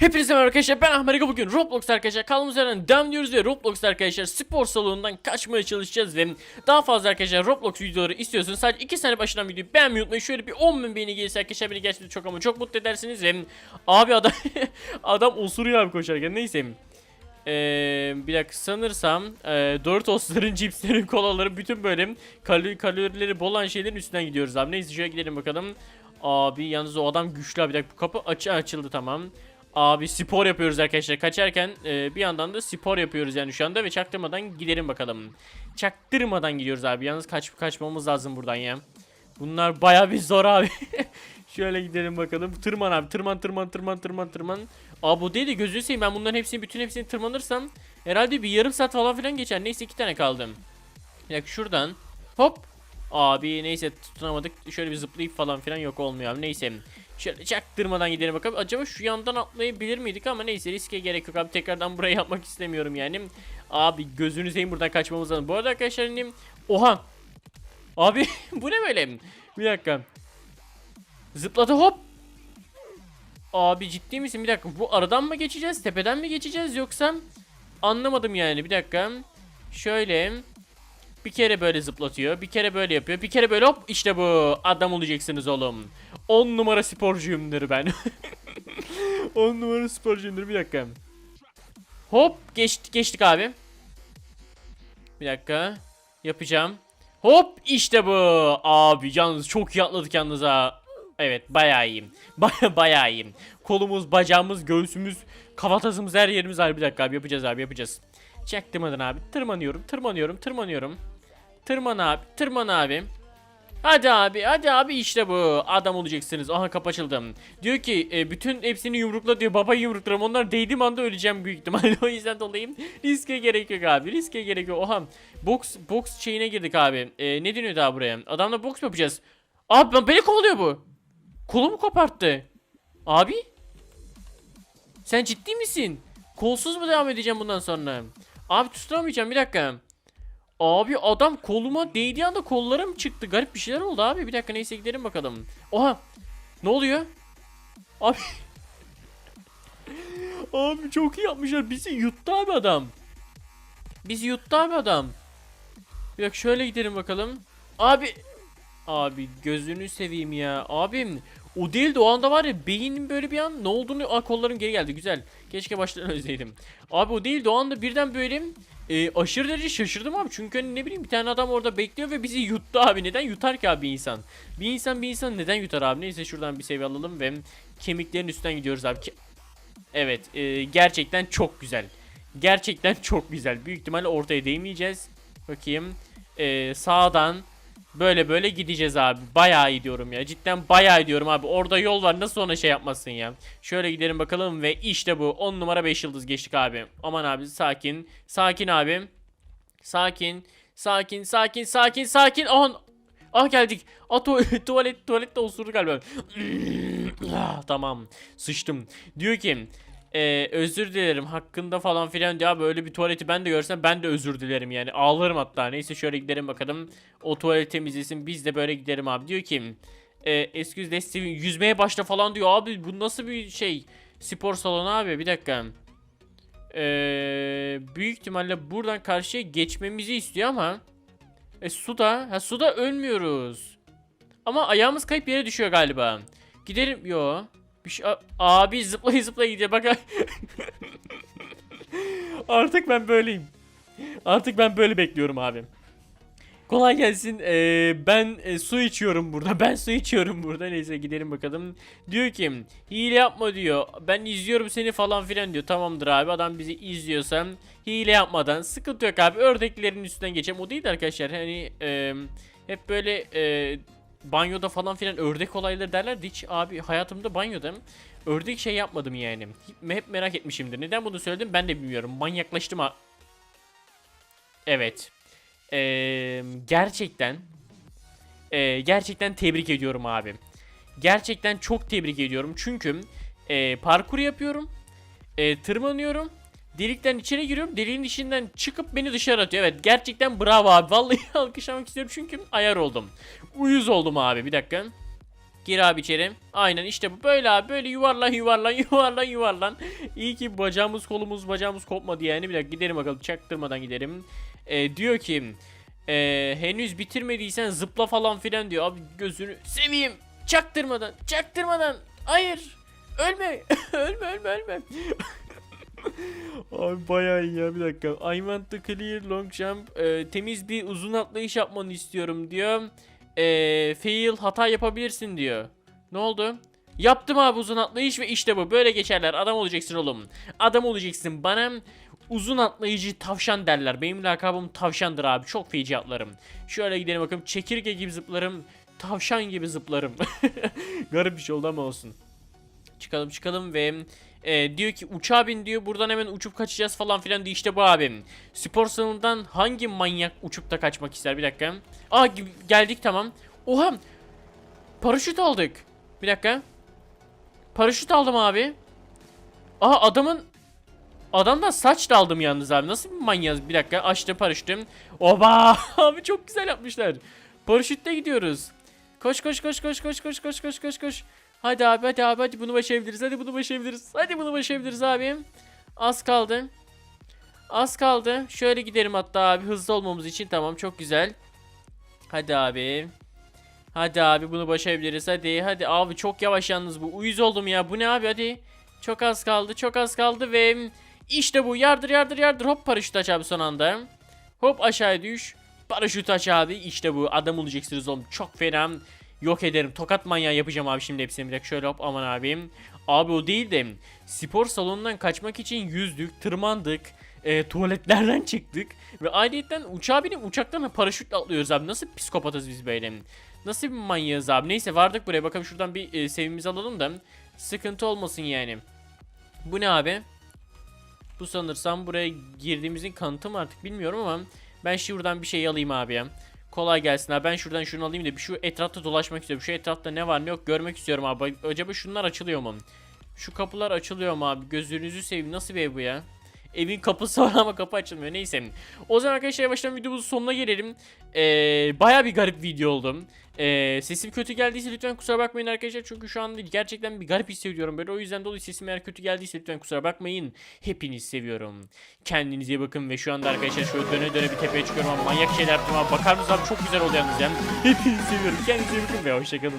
Hepinize merhaba arkadaşlar ben Ahmet bugün Roblox arkadaşlar kaldığımız yerden devam ve Roblox arkadaşlar spor salonundan kaçmaya çalışacağız ve daha fazla arkadaşlar Roblox videoları istiyorsanız sadece 2 sene başından videoyu beğenmeyi unutmayın şöyle bir 10 bin beğeni gelirse arkadaşlar beni gerçekten çok ama çok mutlu edersiniz ve abi adam adam osuruyor abi koşarken neyse ee, bir dakika sanırsam e, Doritos'ların, cipslerin, kolaların bütün böyle kalori, kalorileri bol olan şeylerin üstünden gidiyoruz abi. Neyse şöyle gidelim bakalım. Abi yalnız o adam güçlü abi. Bir dakika bu kapı açı açıldı tamam. Abi spor yapıyoruz arkadaşlar. Kaçarken e, bir yandan da spor yapıyoruz yani şu anda ve çaktırmadan gidelim bakalım. Çaktırmadan gidiyoruz abi. Yalnız kaç kaçmamız lazım buradan ya. Bunlar baya bir zor abi. Şöyle gidelim bakalım. Tırman abi. Tırman tırman tırman tırman tırman. Aa bu değil de gözünü seveyim ben bunların hepsini bütün hepsini tırmanırsam herhalde bir yarım saat falan filan geçer. Neyse iki tane kaldım. Dakika şuradan. Hop. Abi neyse tutunamadık. Şöyle bir zıplayıp falan filan yok olmuyor abi. Neyse. Şöyle çaktırmadan gidelim bakalım. Acaba şu yandan atlayabilir miydik ama neyse riske gerek yok abi. Tekrardan buraya yapmak istemiyorum yani. Abi gözünü seveyim buradan kaçmamız lazım. Bu arada arkadaşlar hani- Oha. Abi bu ne böyle? Bir dakika. Zıpladı hop. Abi ciddi misin? Bir dakika. Bu aradan mı geçeceğiz? Tepeden mi geçeceğiz yoksa? Anlamadım yani. Bir dakika. Şöyle. Bir kere böyle zıplatıyor. Bir kere böyle yapıyor. Bir kere böyle hop. işte bu. Adam olacaksınız oğlum. 10 numara sporcuyumdur ben. 10 numara sporcuyumdur. Bir dakika. Hop. Geçtik, geçtik abi. Bir dakika. Yapacağım. Hop işte bu. Abi yalnız çok iyi atladık yalnız ha. Evet bayağı iyiyim. Baya bayağı iyiyim. Kolumuz, bacağımız, göğsümüz, kafatasımız her yerimiz var. Bir dakika abi yapacağız abi yapacağız. Çaktırmadan abi. Tırmanıyorum, tırmanıyorum, tırmanıyorum. Tırman abi, tırman abi. Hadi abi, hadi abi işte bu. Adam olacaksınız. Aha kapı açıldı. Diyor ki e, bütün hepsini yumrukla diyor. Baba yumruklarım. Onlar değdiğim anda öleceğim büyük ihtimalle. o yüzden dolayı riske gerek yok abi. Riske gerek yok. Oha. Box box şeyine girdik abi. E, ne deniyor daha buraya? Adamla box yapacağız? Abi ben beni kovalıyor bu. Kolumu koparttı. Abi? Sen ciddi misin? Kolsuz mu devam edeceğim bundan sonra? Abi tutamayacağım bir dakika. Abi adam koluma değdiği anda kollarım çıktı. Garip bir şeyler oldu abi. Bir dakika neyse gidelim bakalım. Oha. Ne oluyor? Abi. abi çok iyi yapmışlar. Bizi yuttu abi adam. Bizi yuttu abi adam. Bir dakika şöyle gidelim bakalım. Abi. Abi gözünü seveyim ya. Abim o değil de o anda var ya beynim böyle bir an ne olduğunu Aa, kollarım geri geldi güzel. Keşke baştan özleydim. Abi o değil de o anda birden böyle e, aşırı derece şaşırdım abi. Çünkü hani ne bileyim bir tane adam orada bekliyor ve bizi yuttu abi. Neden yutar ki abi insan? Bir insan bir insan neden yutar abi? Neyse şuradan bir seviye alalım ve kemiklerin üstünden gidiyoruz abi. Ke- evet e, gerçekten çok güzel. Gerçekten çok güzel. Büyük ihtimalle ortaya değmeyeceğiz. Bakayım. E, sağdan Böyle böyle gideceğiz abi. Bayağı iyi diyorum ya. Cidden bayağı iyi diyorum abi. Orada yol var. Nasıl ona şey yapmasın ya. Şöyle gidelim bakalım ve işte bu. 10 numara 5 yıldız geçtik abi. Aman abi sakin. Sakin abi. Sakin. Sakin sakin sakin sakin. Ah, ah geldik. Ah tu tuvalet tuvalette osurdu galiba. ah, tamam. Sıçtım. Diyor ki ee, özür dilerim hakkında falan filan diyor. Abi öyle bir tuvaleti ben de görsem ben de özür dilerim yani. Ağlarım hatta. Neyse şöyle gidelim bakalım. O tuvalet temizlesin biz de böyle gidelim abi. Diyor ki e, excuse Steven yüzmeye başla falan diyor. Abi bu nasıl bir şey? Spor salonu abi bir dakika. Ee, büyük ihtimalle buradan karşıya geçmemizi istiyor ama e, suda ha suda ölmüyoruz. Ama ayağımız kayıp yere düşüyor galiba. Gidelim yo şey, A- abi zıplaya zıplaya gidiyor bak. Artık ben böyleyim. Artık ben böyle bekliyorum abi. Kolay gelsin. Ee, ben e, su içiyorum burada. Ben su içiyorum burada. Neyse gidelim bakalım. Diyor ki hile yapma diyor. Ben izliyorum seni falan filan diyor. Tamamdır abi. Adam bizi izliyorsa hile yapmadan sıkıntı yok abi. Ördeklerin üstünden geçelim. O değil de arkadaşlar. Hani e, hep böyle e, banyoda falan filan ördek olayları derlerdi. Hiç abi hayatımda banyoda ördek şey yapmadım yani. Hep, merak etmişimdir. Neden bunu söyledim ben de bilmiyorum. Manyaklaştım ha. Evet. Ee, gerçekten ee, gerçekten tebrik ediyorum abi. Gerçekten çok tebrik ediyorum. Çünkü ee, parkur yapıyorum. ee, tırmanıyorum. Delikten içeri giriyorum. Deliğin içinden çıkıp beni dışarı atıyor. Evet gerçekten bravo abi. Vallahi alkışlamak istiyorum çünkü ayar oldum. Uyuz oldum abi bir dakika. Gir abi içeri. Aynen işte bu. Böyle abi. Böyle yuvarlan yuvarlan yuvarlan yuvarlan. İyi ki bacağımız kolumuz bacağımız kopmadı yani. Bir dakika gidelim bakalım. Çaktırmadan gidelim. Ee, diyor ki ee, henüz bitirmediysen zıpla falan filan diyor. Abi gözünü seveyim. Çaktırmadan. Çaktırmadan. Hayır. Ölme. ölme ölme ölme. Abi bayağı iyi ya bir dakika. I want to clear long jump. Ee, temiz bir uzun atlayış yapmanı istiyorum diyor. Ee, fail hata yapabilirsin diyor. Ne oldu? Yaptım abi uzun atlayış ve işte bu. Böyle geçerler. Adam olacaksın oğlum. Adam olacaksın. Bana uzun atlayıcı tavşan derler. Benim lakabım tavşandır abi. Çok feci atlarım. Şöyle gidelim bakalım. Çekirge gibi zıplarım. Tavşan gibi zıplarım. Garip bir şey oldu ama olsun. Çıkalım çıkalım ve e, diyor ki uçağa bin diyor buradan hemen uçup kaçacağız falan filan diyor işte bu abim. Spor salonundan hangi manyak uçup da kaçmak ister bir dakika. Aa geldik tamam. Oha paraşüt aldık. Bir dakika. Paraşüt aldım abi. Aa adamın Adamdan saç da aldım yalnız abi. Nasıl bir manyaz? Bir dakika açtım paraşütüm. Oba! Abi çok güzel yapmışlar. Paraşütle gidiyoruz. Koş koş koş koş koş koş koş koş koş koş. Hadi abi hadi abi hadi bunu başarabiliriz. Hadi bunu başarabiliriz. Hadi bunu başarabiliriz abi. Az kaldı. Az kaldı. Şöyle gidelim hatta abi hızlı olmamız için. Tamam çok güzel. Hadi abi. Hadi abi bunu başarabiliriz. Hadi hadi abi çok yavaş yalnız bu. Uyuz oldum ya. Bu ne abi hadi. Çok az kaldı. Çok az kaldı ve işte bu. Yardır yardır yardır. Hop paraşüt aç abi son anda. Hop aşağıya düş. Paraşüt aç abi. İşte bu. Adam olacaksınız oğlum. Çok fena. Yok ederim. Tokat manyağı yapacağım abi şimdi hepsini. Bir dakika şöyle hop aman abim. Abi o değil de spor salonundan kaçmak için yüzdük, tırmandık. e, tuvaletlerden çıktık. Ve ayrıyetten uçağa binip uçaktan paraşütle atlıyoruz abi. Nasıl psikopatız biz böyle? Nasıl bir manyağız abi? Neyse vardık buraya. Bakalım şuradan bir e, sevimizi alalım da. Sıkıntı olmasın yani. Bu ne abi? Bu sanırsam buraya girdiğimizin kanıtı mı artık bilmiyorum ama ben şuradan bir şey alayım abi ya. Kolay gelsin abi. Ben şuradan şunu alayım da bir şu etrafta dolaşmak istiyorum. Şu etrafta ne var ne yok görmek istiyorum abi. Acaba şunlar açılıyor mu? Şu kapılar açılıyor mu abi? Gözünüzü seveyim. Nasıl bir ev bu ya? Evin kapısı var ama kapı açılmıyor. Neyse. O zaman arkadaşlar yavaştan videomuzun sonuna gelelim. Ee, Baya bir garip video oldum. Ee, sesim kötü geldiyse lütfen kusura bakmayın arkadaşlar. Çünkü şu anda gerçekten bir garip hissediyorum böyle. O yüzden dolayı sesim eğer kötü geldiyse lütfen kusura bakmayın. Hepinizi seviyorum. Kendinize iyi bakın ve şu anda arkadaşlar şöyle döne döne bir tepeye çıkıyorum ama manyak şeyler yaptım abi. Bakar mısınız abi çok güzel oluyor yalnız yani. Hepinizi seviyorum. Kendinize iyi bakın ve hoşçakalın.